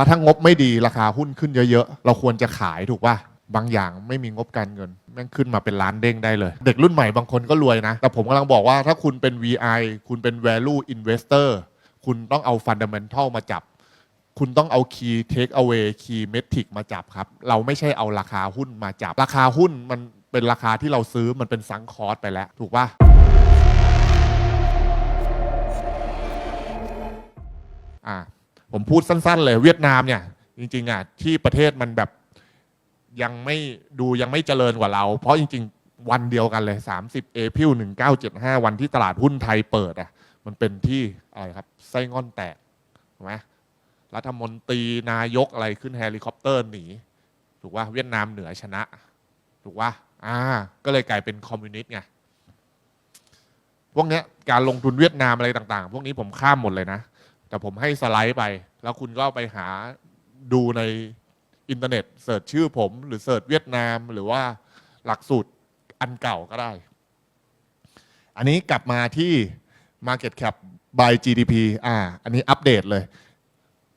แล้วถ้างบไม่ดีราคาหุ้นขึ้นเยอะๆ เราควรจะขายถูกป่ะ บางอย่างไม่มีงบการเงินแม่งขึ้นมาเป็นล้านเด้งได้เลย เด็กรุ่นใหม่บางคนก็รวยนะ แต่ผมกำลังบอกว่าถ้าคุณเป็น VI คุณเป็น value investor คุณต้องเอา fundamental มาจับ คุณต้องเอา key take away key metric มาจับครับ เราไม่ใช่เอาราคาหุ้นมาจับ ราคาหุ้นมันเป็นราคาที่เราซื้อมันเป็นซังคอร์สไปแล้วถูกป่ะอ่า ผมพูดสั้น ๆ เลยเวียดนามเนี่ยจริงๆอะที่ประเทศมันแบบยังไม่ดูยังไม่เจริญกว่าเรา เพราะจริง ๆ วันเดียวกันเลย 30เอพิล1975 วันที่ตลาดหุ้นไทยเปิดอะมันเป็นที่อะไรครับไส้งอนแตกถูกไหมรัฐมนตรีนายกอะไรขึ้นเฮลิคอปเตอร์หนีถูกว่าเวียดนามเหนือชนะ ถูกว่าอ่า ก็เลยกลายเป็นคอมมิวนิสต์ไงพวกนี้การลงทุนเวียดนามอะไรต่าง ๆ พวกนี้ผมข้ามหมดเลยนะ แต่ผมให้สไลด์ไป แล้วคุณก็ไปหาดูในอินเทอร์เน็ตเสิร์ชชื่อผม หรือเสิร์ชเวียดนาม หรือว่าหลักสูตรอันเก่าก็ได้ อันนี้กลับมาที่ Market Cap by GDP อ่า อันนี้อัปเดตเลย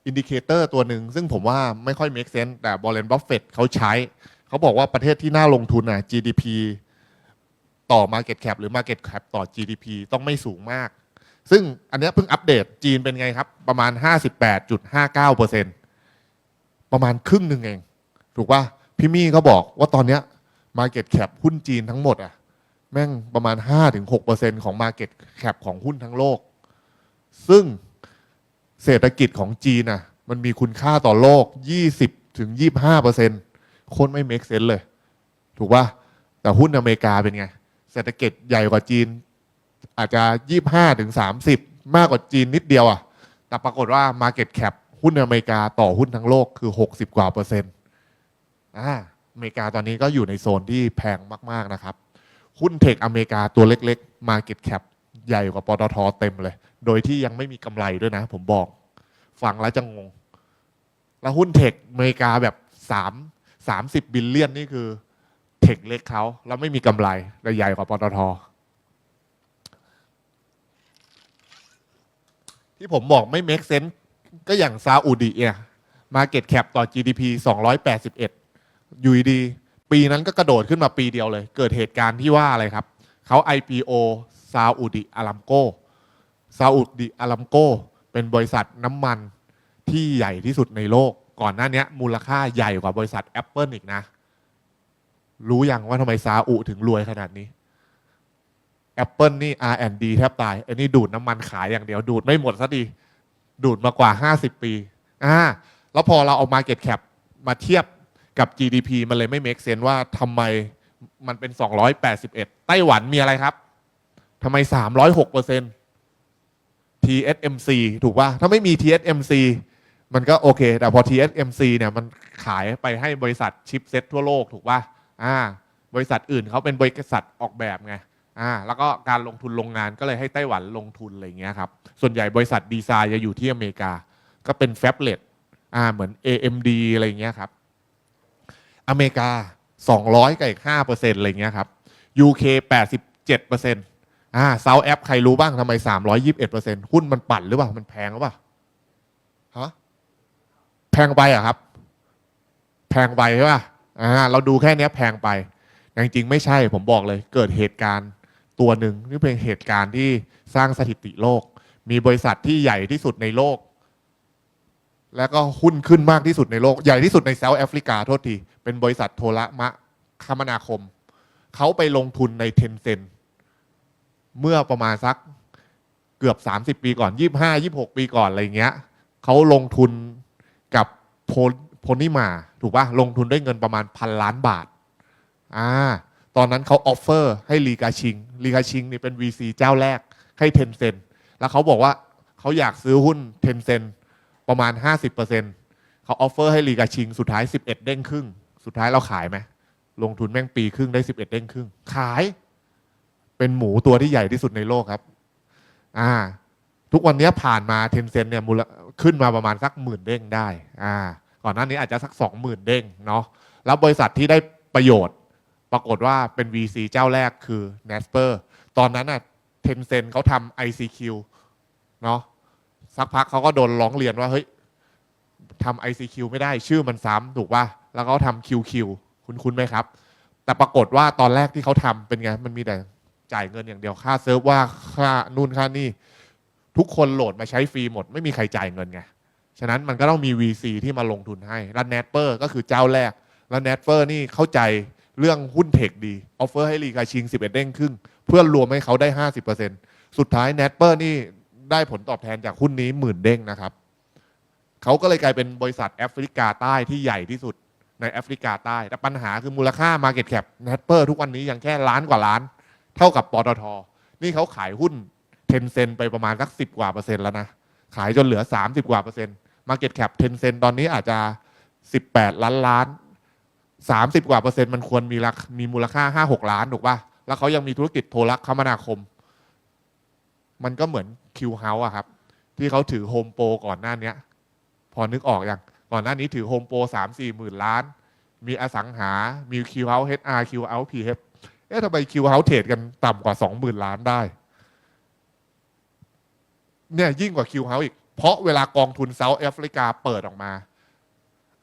อินดิเคเตอร์ตัวหนึ่ง ซึ่งผมว่าไม่ค่อย make sense แต่บอ r เ e นบัฟเฟตเขาใช้ เขาบอกว่าประเทศที่น่าลงทุนอะ GDP ต่อ Market Cap หรือ Market Cap ต่อ GDP ต้องไม่สูงมาก ซึ่งอันเนี้ยเพิ่งอัปเดตจีนเป็นไงครับ ประมาณ 58.59%ประมาณครึ่งหนึ่งเอง ถูกป่ะพี่มี่เขาบอกว่าตอนเนี้ย Market Cap หุ้นจีนทั้งหมดอะแม่งประมาณ 5-6%ของ Market Cap ของหุ้นทั้งโลก ซึ่งเศรษฐกิจของจีนอะมันมีคุณค่าต่อโลก 20-25%โคตรไม่ make sense เลย ถูกป่ะแต่หุ้นอเมริกาเป็นไงเศรษฐกิจใหญ่กว่าจีน อาจจะ 25ถึง30 มากกว่าจีนนิดเดียวอะ แต่ปรากฏว่า Market Cap หุ้นอเมริกาต่อหุ้นทั้งโลกคือ 60 กว่าเปอร์เซ็นต์อ่าอเมริกาตอนนี้ก็อยู่ในโซนที่แพงมากๆนะครับ หุ้นเทคอเมริกาตัวเล็กๆ Market Cap ใหญ่กว่าปตทเต็มเลย โดยที่ยังไม่มีกำไรด้วยนะ ผมบอก ฟังแล้วจะงง แล้วหุ้นเทคอเมริกาแบบ 3 30 บิลเลียนนี่คือเทคเล็กเขาแล้วไม่มีกำไรแต่ใหญ่กว่าปตท ที่ผมบอกไม่ make sense ก็อย่างซาอุดีเนี่ย Market Cap ต่อ GDP 281 อยู่ดี ปีนั้นก็กระโดดขึ้นมาปีเดียวเลย เกิดเหตุการณ์ที่ว่าอะไรครับ เขา IPO ซาอุดิอารามโกซาอุดิอารามโกเป็นบริษัทน้ำมันที่ใหญ่ที่สุดในโลก ก่อนหน้านี้มูลค่าใหญ่กว่าบริษัท Apple อีกนะ รู้ยังว่าทำไมซาอุถึงรวยขนาดนี้ Apple นี่ R&D แทบตายไอ้นี่ดูดน้ำมันขายอย่างเดียว ดูดไม่หมดซะดี ดูดมากว่า 50 ปีอ่าแล้วพอเราเอา Market Cap มาเทียบกับ GDP มันเลยไม่ make sense ว่าทำไมมันเป็น 281 ไต้หวันมีอะไรครับทำไม 306เปอร์เซ็นต์ TSMC ถูกป่ะ ถ้าไม่มี TSMC มันก็โอเค แต่พอ TSMC เนี่ยมันขายไปให้บริษัทชิปเซ็ตทั่วโลกถูกป่ะอ่าบริษัทอื่นเขาเป็นบริษัทออกแบบไง อ่าแล้วก็การลงทุนโรงงานก็เลยให้ไต้หวันลงทุนอะไรเงี้ยครับส่วนใหญ่บริษัทดีไซน์จะอยู่ที่อเมริกา ก็เป็นแฟบเลตอ่าเหมือน AMD อะไรเงี้ยครับอเมริกา 200กับอีก5เปอร์เซ็นต์อะไรเงี้ยครับ UK 87เปอร์เซ็นต์อ่าเซาแอปใครรู้บ้างทำไม 321เปอร์เซ็นต์หุ้นมันปั่นหรือเปล่า มันแพงหรือเปล่าฮะแพงไปเหรอะครับ แพงไปใช่ป่ะอ่าเราดูแค่เนี้ยแพงไปจริงๆไม่ใช่ผมบอกเลยเกิดเหตุการณ์ ตัวหนึ่งนี่เป็นเหตุการณ์ที่สร้างสถิติโลก มีบริษัทที่ใหญ่ที่สุดในโลก แล้วก็หุ้นขึ้นมากที่สุดในโลก ใหญ่ที่สุดในเซาท์แอฟริกาโทษที เป็นบริษัทโทรมะคมนาคม เขาไปลงทุนในเทนเซนเมื่อประมาณสักเกือบ 30 ปีก่อน 25 26 ปีก่อนอะไรเงี้ยเขาลงทุนกับโพโพนิมา ถูกปะลงทุนด้วยเงินประมาณพันล้านบาท อ่า ตอนนั้นเขาออฟเฟอร์ให้ลีกาชิงลีกาชิงนี่เป็น VC เจ้าแรกให้เทนเซนแล้วเขาบอกว่าเขาอยากซื้อหุ้นเทนเซนประมาณ 50%เขาออฟเฟอร์ให้ลีกาชิง สุดท้าย 11 เด้งครึ่ง สุดท้ายเราขายไหมลงทุนแม่งปีครึ่งได้ 11 เด้งครึ่ง ขาย เป็นหมูตัวที่ใหญ่ที่สุดในโลกครับ อ่า ทุกวันนี้ผ่านมาเทนเซนเนี่ยมูลขึ้นมาประมาณสักหมื่นเด้งได้ อ่า ก่อนหน้านี้อาจจะสักสองหมื่นเด้งเนาะแล้วบริษัทที่ได้ประโยชน์ ปรากฏว่าเป็น VC เจ้าแรกคือ n a s p e r ตอนนั้นน่ะเทนเซนเขาทำ ICQ เนาะสักพักเขาก็โดนร้องเรียนว่า เฮ้ยทำ ICQ ไม่ได้ชื่อมันซ้ำถูกป่ะ แล้วเขาทำ QQ คุณคุ้นไหมครับ แต่ปรากฏว่าตอนแรกที่เขาทำเป็นไง มันมีแต่จ่ายเงินอย่างเดียวค่าเซิร์ฟว่าค่านู่นค่านี่ ทุกคนโหลดมาใช้ฟรีหมด ไม่มีใครจ่ายเงินไง ฉะนั้นมันก็ต้องมี VC ที่มาลงทุนให้แล้ว n น t เปอร์ก็คือเจ้าแรก แล้ว n น t เปอร์นี่เข้าใจ เรื่องหุ้นเทคดีออฟเฟอร์ให้รีกาชิง 11 เด้งครึ่ง เพื่อรวมให้เขาได้ 50%สุดท้าย n น t เปอร์นี่ได้ผลตอบแทนจากหุ้นนี้หมื่นเด้งนะครับ เขาก็เลยกลายเป็นบริษัทแอฟริกาใต้ที่ใหญ่ที่สุดในแอฟริกาใต้ แต่ปัญหาคือมูลค่า Market Cap n น t เปอร์ทุกวันนี้ยังแค่ล้านกว่าล้าน เท่ากับปตท นี่เขาขายหุ้นเทนเซนไปประมาณสักสิบกว่าเปอร์เซ็นต์แล้วนะ ขายจนเหลือ 30 กว่าเปอร์เซ็นต์ Market Cap 10เซนตอนนี้อาจจะ 18 ล้านล้าน 30กว่าเปอร์เซ็นต์มันควรมีรมีมูลค่า5 6ล้านถูกป่ะ แล้วเขายังมีธุรกิจโทรคมนาคม มันก็เหมือนคิวเฮาส์อะครับ ที่เขาถือโฮมโปรก่อนหน้าเนี้ยพอนึกออกอย่างก่อนหน้านี้ถือโฮมโปรสามสี่หมื่นล้าน มีอสังหา มีคิวเฮาส์เฮดอาร์คิวเฮาส์พีเฮเอ๊ะทำไมคิวเฮาส์เทรดกันต่ำกว่าสองหมื่นล้านได้ เนี่ยยิ่งกว่าคิวเฮาส์อีก เพราะเวลากองทุนเซาท์แอฟริกาเปิดออกมา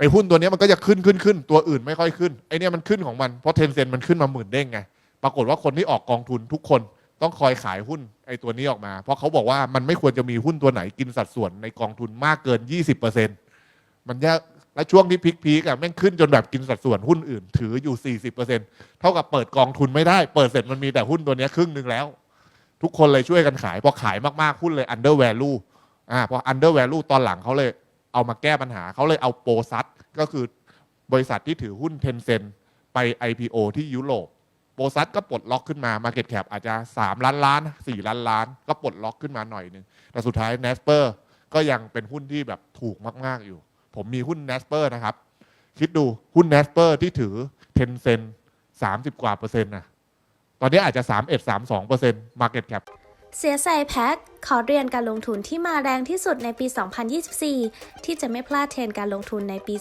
ไอ้หุ้นตัวนี้มันก็จะขึ้นขึ้นขึ้นตัวอื่นไม่ค่อยขึ้นไอ้นี่มันขึ้นของมันเพราะเทนเซ็นมันขึ้นมาหมื่นเด้งไงปรากฏว่าคนที่ออกกองทุนทุกคนต้องคอยขายหุ้นไอ้ตัวนี้ออกมา เพราะเขาบอกว่ามันไม่ควรจะมีหุ้นตัวไหนกินสัดส่วนในกองทุนมากเกิน 20%มันแยกและช่วงที่พีคๆอะแม่งขึ้นจนแบบกินสัดส่วนหุ้นอื่น ถืออยู่ 40%เท่ากับเปิดกองทุนไม่ได้ เปิดเสร็จมันมีแต่หุ้นตัวนี้ครึ่งหนึ่งแล้ว ทุกคนเลยช่วยกันขายพอขายมากๆหุ้นเลย under value อ่าพอ under value ตอนหลังเขาเลย เอามาแก้ปัญหา เขาเลยเอาโปรซัตก็คือบริษัทที่ถือหุ้นเทนเซนไป IPO ที่ยุโรปโปรซัตก็ปลดล็อกขึ้นมา Market Cap อาจจะ 3 ล้านล้าน 4 ล้านล้าน ก็ปลดล็อกขึ้นมาหน่อยหนึ่งแต่สุดท้าย n a s p e r ก็ยังเป็นหุ้นที่แบบถูกมาก ๆ อยู่ ผมมีหุ้น n a s p e r นะครับ คิดดูหุ้น n a s p e r ที่ถือเทนเซน30กว่าเปอร์เซ็นต์นะตอนนี้อาจจะ 31 32เปอร์เซ็นต์ Market Cap เสียใจแพ็คขอเรียนการลงทุนที่มาแรงที่สุดในปี 2024 ที่จะไม่พลาดเทรนการลงทุนในปี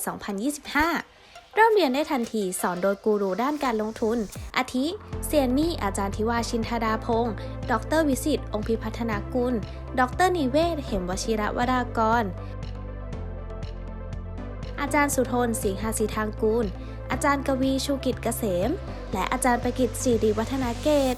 2025 เริ่มเรียนได้ทันทีสอนโดยกูรูด้านการลงทุน อาทิ เซียนมี่ อาจารย์ทิวาชินธาดาพงศ์ ดรวิสิต องค์พิพัฒนากุล ดรนิเวศ เหมวชิระวรากร อาจารย์สุทน สิงหาสีทางกูล อาจารย์กวีชูกิจเกษม และอาจารย์ประกิตศริวัฒนาเกต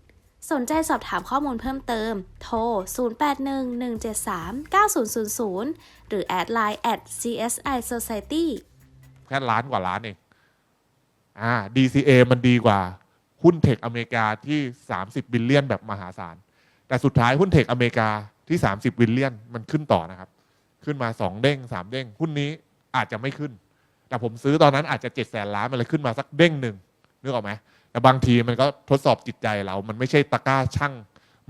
สนใจสอบถามข้อมูลเพิ่มเติม โทร 0811739000 หรือแอดไลน์ at CSI Society แค่ล้านกว่าล้านเองอ่า DCA มันดีกว่า หุ้นเทคอเมริกาที่ 30 บิลเลียนแบบมหาศาล แต่สุดท้ายหุ้นเทคอเมริกาที่ 30 บิลเลียนมันขึ้นต่อนะครับ ขึ้นมา 2 เด้ง 3 เด้ง หุ้นนี้อาจจะไม่ขึ้น แต่ผมซื้อตอนนั้นอาจจะ7แสนล้านมันเลยขึ้นมาสักเด้งหนึ่งนึกออกไหม แต่บางทีมันก็ทดสอบจิตใจเรา มันไม่ใช่ตะกร้าช่าง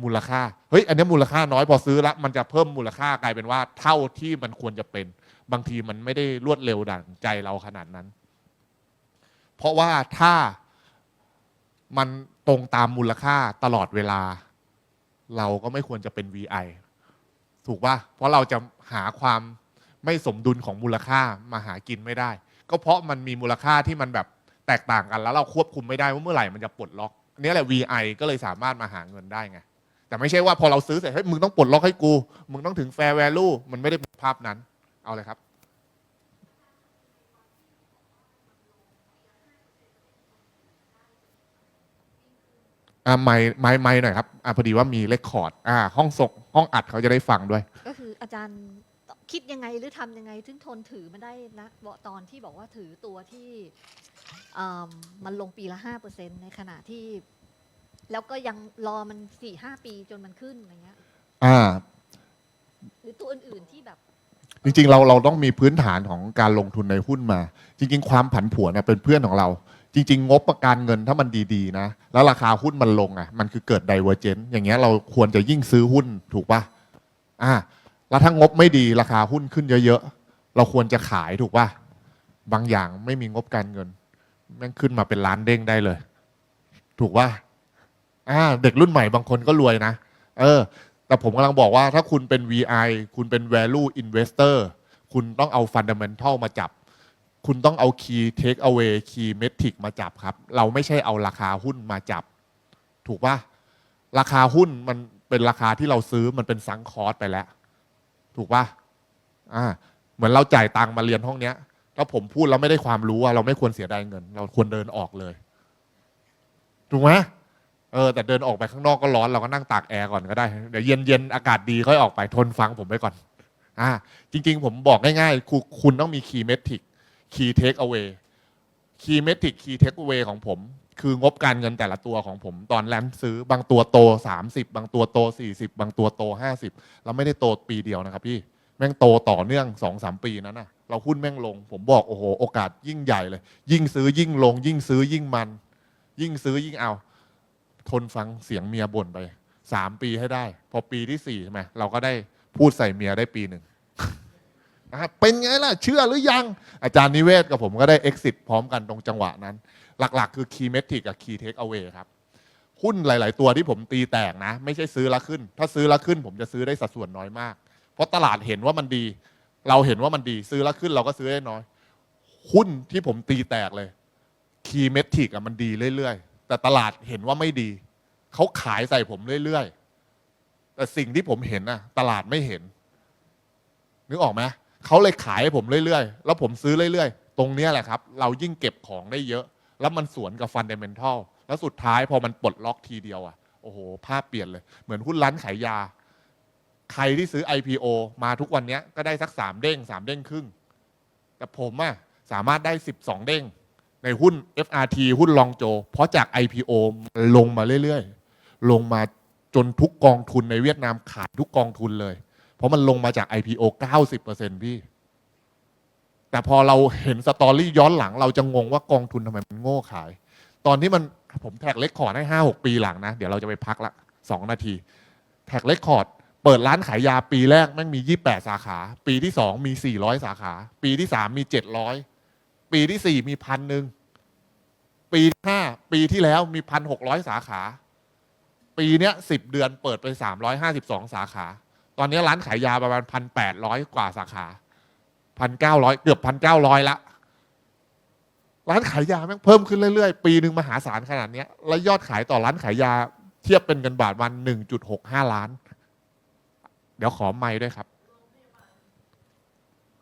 มูลค่า เฮ้ย อันนี้มูลค่าน้อยพอซื้อแล้วมันจะเพิ่มมูลค่ากลายเป็นว่าเท่าที่มันควรจะเป็น บางทีมันไม่ได้รวดเร็วดังใจเราขนาดนั้น เพราะว่าถ้ามันตรงตามมูลค่าตลอดเวลา เราก็ไม่ควรจะเป็น VI ถูกป่ะ เพราะเราจะหาความไม่สมดุลของมูลค่ามาหากินไม่ได้ ก็เพราะมันมีมูลค่าที่มันแบบ แตกต่างกันแล้วเราควบคุมไม่ได้ว่าเมื่อไหร่มันจะปลดล็อกอันนี้แหละ VI ก็เลยสามารถมาหาเงินได้ไงแต่ไม่ใช่ว่าพอเราซื้อเสร็จเฮ้ยมึงต้องปลดล็อกให้กู มึงต้องถึง fair value มันไม่ได้เป็นภาพนั้น เอาเลยครับ อ่าไม่ไม่ไม่หน่อยครับอ่าพอดีว่ามีเลคคอร์ดอ่าห้องส่งห้องอัดเขาจะได้ฟังด้วย ก็คืออาจารย์คิดยังไงหรือทำยังไงถึงทนถือมาได้นะตอนที่บอกว่าถือตัวที่ อ่ามันลงปีละห้าเปอร์เซ็นในขณะที่ แล้วก็ยังรอมันสี่ห้าปีจนมันขึ้นอะไรเงี้ย อ่า หรือตัวอื่น ๆ ที่แบบ จริง ๆ เราเราต้องมีพื้นฐานของการลงทุนในหุ้นมา จริง ๆ ความผันผวนเนี่ยเป็นเพื่อนของเรา จริง ๆ งบประการเงินถ้ามันดีๆนะ แล้วราคาหุ้นมันลงอะ มันคือเกิดไดเวอร์เจนอย่างเงี้ยเราควรจะยิ่งซื้อหุ้นถูกป่ะอ่าแล้วถ้างบไม่ดีราคาหุ้นขึ้นเยอะ ๆ เราควรจะขายถูกป่ะบางอย่างไม่มีงบการเงิน แม่งขึ้นมาเป็นล้านเด้งได้เลย ถูกว่าอ่าเด็กรุ่นใหม่บางคนก็รวยนะ เออ แต่ผมกำลังบอกว่าถ้าคุณเป็น VI คุณเป็น value investor คุณต้องเอา fundamental มาจับ คุณต้องเอา key take away key metric มาจับครับ เราไม่ใช่เอาราคาหุ้นมาจับ ถูกปะราคาหุ้นมันเป็นราคาที่เราซื้อมันเป็นซังคอร์สไปแล้ว ถูกปะอ่า เหมือนเราจ่ายตังค์มาเรียนห้องเนี้ย ถ้าผมพูดแล้วไม่ได้ความรู้อะเราไม่ควรเสียดายเงิน เราควรเดินออกเลยถูกไหมเออแต่เดินออกไปข้างนอกก็ร้อนเราก็นั่งตากแอร์ก่อนก็ได้เดี๋ยวเย็นเย็นๆอากาศดีค่อยออกไปทนฟังผมไปก่อนอ่าจริง ๆ ผมบอกง่ายๆคุณคุณต้องมี key metric key take away key metric key take away ของผม คืองบการเงินแต่ละตัวของผม ตอนแรมซื้อบางตัวโต 30 บางตัวโต 40 บางตัวโต 50 เราไม่ได้โตปีเดียวนะครับพี่แม่งโตต่อเนื่องสองสามปีนั้นน่ะ เราหุ้นแม่งลง ผมบอกโอ้โหโอกาสยิ่งใหญ่เลย ยิ่งซื้อยิ่งลง ยิ่งซื้อยิ่งมัน ยิ่งซื้อยิ่งเอา ทนฟังเสียงเมียบ่นไปสามปีให้ได้ พอปีที่สี่ใช่ไหมเราก็ได้พูดใส่เมียได้ปีหนึ่งนะครับเป็นไงล่ะ เชื่อหรือยัง อาจารย์นิเวศกับผมก็ได้ exit พร้อมกันตรงจังหวะนั้น หลักๆ คือ key metric กับ key take away ครับ หุ้นหลาย ๆ ตัวที่ผมตีแตกนะ ไม่ใช่ซื้อแล้วขึ้น ถ้าซื้อแล้วขึ้น ผมจะซื้อได้สัดส่วนน้อยมาก เพราะตลาดเห็นว่ามันดี เราเห็นว่ามันดีซื้อแล้วขึ้นเราก็ซื้อได้น้อย หุ้นที่ผมตีแตกเลย คีเมทิกอะมันดีเรื่อยๆ แต่ตลาดเห็นว่าไม่ดี เขาขายใส่ผมเรื่อยๆ แต่สิ่งที่ผมเห็นน่ะตลาดไม่เห็น นึกออกไหมเขาเลยขายให้ผมเรื่อยๆ แล้วผมซื้อเรื่อยๆ ตรงเนี้ยแหละครับ เรายิ่งเก็บของได้เยอะ แล้วมันสวนกับฟันเดเมนทัลแล้วสุดท้ายพอมันปลดล็อกทีเดียวอะโอ้โหภาพเปลี่ยนเลย เหมือนหุ้นร้านขายยา ใครที่ซื้อ IPO มาทุกวันนี้ก็ได้สักสามเด้งสามเด้งครึ่ง แต่ผมอะสามารถได้ 12 เด้ง ในหุ้น FRT หุ้นลองโจ เพราะจาก IPO ลงมาเรื่อยๆ ลงมาจนทุกกองทุนในเวียดนามขายทุกกองทุนเลย เพราะมันลงมาจาก IPO 90%พี่ แต่พอเราเห็นสตอรี่ย้อนหลัง เราจะงงว่ากองทุนทำไมมันโง่ขาย ตอนที่มันผมแท็กเลคคอร์ดให้ห้าหกปีหลังนะ เดี๋ยวเราจะไปพักละสองนาที แท็กเลคคอร์ด เปิดร้านขายยาปีแรกแม่งมี 28 สาขา ปีที่ 2 มี 400 สาขา ปีที่ 3 มี 700 ปีที่ 4 มีพันหนึ่งปีที่ห้าปีที่แล้วมี 1,600 สาขา ปีเนี้ย10 เดือนเปิดไป 352 สาขา ตอนนี้ร้านขายยาประมาณ 1,800 กว่าสาขา 1,900 เกือบ 1,900 ละ ร้านขายยาแม่งเพิ่มขึ้นเรื่อยๆ ปีหนึ่งมหาศาลขนาดเนี้ยแล้วยอดขายต่อร้านขายยาเทียบเป็นเงินบาทวัน 1.65 ล้าน ดี๋ยวขอไม้ด้วยครับ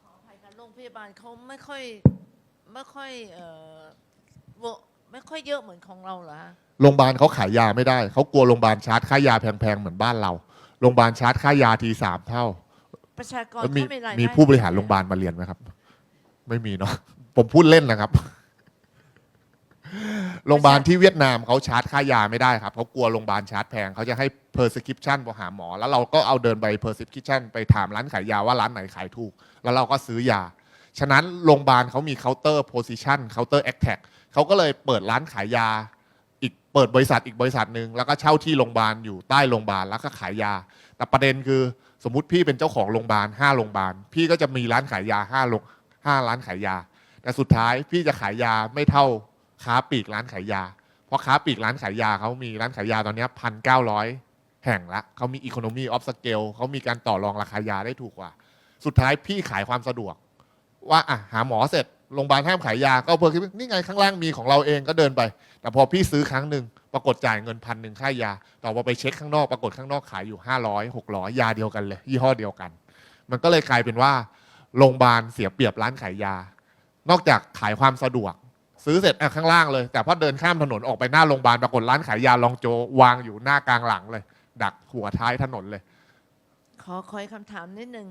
ขออภัยค่ะโรงพยาบาลเขาไม่ค่อยไม่ค่อยเอ่อเวอไม่ค่อยเยอะเหมือนของเราเหรอฮะโรงพยาบาลเขาขายยาไม่ได้ เขากลัวโรงพยาบาลชาร์จค่ายาแพงๆเหมือนบ้านเรา โรงพยาบาลชาร์จค่ายาทีสามเท่า ประชากรแล้วมีเขามีรายได้ มีผู้บริหารโรงพยาบาลมาเรียนไหมครับ ไม่มีเนาะผมพูดเล่นนะครับ โรงพยาบาลที่เวียดนามเขาชาร์จค่ายาไม่ได้ครับเขากลัวโรงพยาบาลชาร์จแพงเขาจะให้ prescription พอหาหมอ แล้วเราก็เอาเดินใบ prescription ไปถามร้านขายยาว่าร้านไหนขายถูก แล้วเราก็ซื้อยา ฉะนั้นโรงพยาบาลเขามี counter position counter attack เขาก็เลยเปิดร้านขายยา อีกเปิดบริษัทอีกบริษัทหนึ่งแล้วก็เช่าที่โรงพยาบาลอยู่ใต้โรงพยาบาลแล้วก็ขายยา แต่ประเด็นคือสมมติพี่เป็นเจ้าของโรงพยาบาลห้าโรงพยาบาลพี่ก็จะมีร้านขายยาห้าโรงห้าร้านขายยา แต่สุดท้ายพี่จะขายยาไม่เท่า ค้าปลีกร้านขายยา เพราะค้าปลีกร้านขายยาเขามีร้านขายยาตอนนี้พันเก้าร้อยแห่งละเขามีอีโคโนมีออฟสเกลเขามีการต่อรองราคายาได้ถูกกว่า สุดท้ายพี่ขายความสะดวก ว่าอะหาหมอเสร็จโรงพยาบาลห้ามขายยาก็เพิ่มนี่ไงข้างล่างมีของเราเองก็เดินไป แต่พอพี่ซื้อครั้งหนึ่งปรากฏจ่ายเงินพันหนึ่งค่ายา ต่อมาไปเช็คข้างนอกปรากฏข้างนอกขายอยู่ห้าร้อยหกร้อยยาเดียวกันเลย ยี่ห้อเดียวกัน มันก็เลยกลายเป็นว่าโรงพยาบาลเสียเปรียบร้านขายยา นอกจากขายความสะดวก ซื้อเสร็จอะข้างล่างเลย แต่พอเดินข้ามถนนออกไปหน้าโรงพยาบาลปรากฏร้านขายยาลองโจวางอยู่หน้ากลางหลังเลย ดักหัวท้ายถนนเลย ขอขออีกคำถามนิดนึง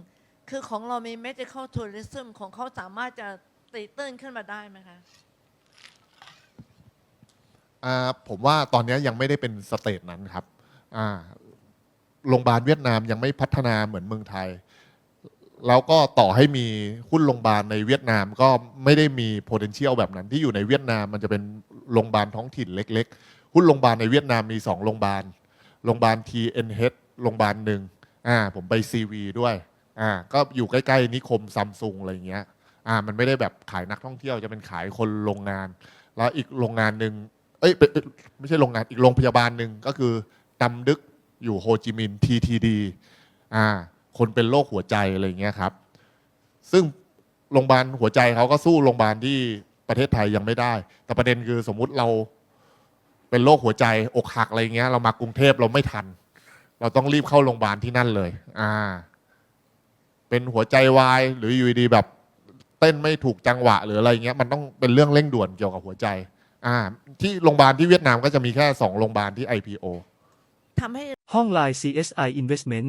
คือของเรามี medical tourism ของเขาสามารถจะตีตื้นขึ้นมาได้ไหมคะ อ่าผมว่าตอนนี้ยังไม่ได้เป็นสเตจนั้นครับอ่าโรงพยาบาลเวียดนามยังไม่พัฒนาเหมือนเมืองไทย แล้วก็ต่อให้มีหุ้นโรงพยาบาลในเวียดนามก็ไม่ได้มี potential แบบนั้นที่อยู่ในเวียดนามมันจะเป็นโรงพยาบาลท้องถิ่นเล็ก ๆ หุ้นโรงพยาบาลในเวียดนามมีสองโรงพยาบาล โรงพยาบาล TNH โรงพยาบาลหนึ่งอ่าผมไป CV ด้วยอ่าก็อยู่ใกล้ๆนิคมซัมซุงอะไรอย่างเงี้ยอ่ามันไม่ได้แบบขายนักท่องเที่ยวจะเป็นขายคนโรงงาน แล้วอีกโรงงานหนึ่งเอ้ยไม่ใช่โรงงานอีกโรงพยาบาลหนึ่งก็คือดำดึกอยู่โฮจิมินห์ TTD อ่า คนเป็นโรคหัวใจอะไรเงี้ยครับ ซึ่งโรงพยาบาลหัวใจเขาก็สู้โรงพยาบาลที่ประเทศไทยยังไม่ได้ แต่ประเด็นคือสมมุติเราเป็นโรคหัวใจอกหักอะไรเงี้ย เรามากรุงเทพเราไม่ทัน เราต้องรีบเข้าโรงพยาบาลที่นั่นเลย อ่า เป็นหัวใจวายหรืออยู่ดีแบบเต้นไม่ถูกจังหวะหรืออะไรเงี้ยมันต้องเป็นเรื่องเร่งด่วนเกี่ยวกับหัวใจ อ่า ที่โรงพยาบาลที่เวียดนามก็จะมีแค่สองโรงพยาบาลที่ IPO ทำให้ ห้อง Line CSI Investment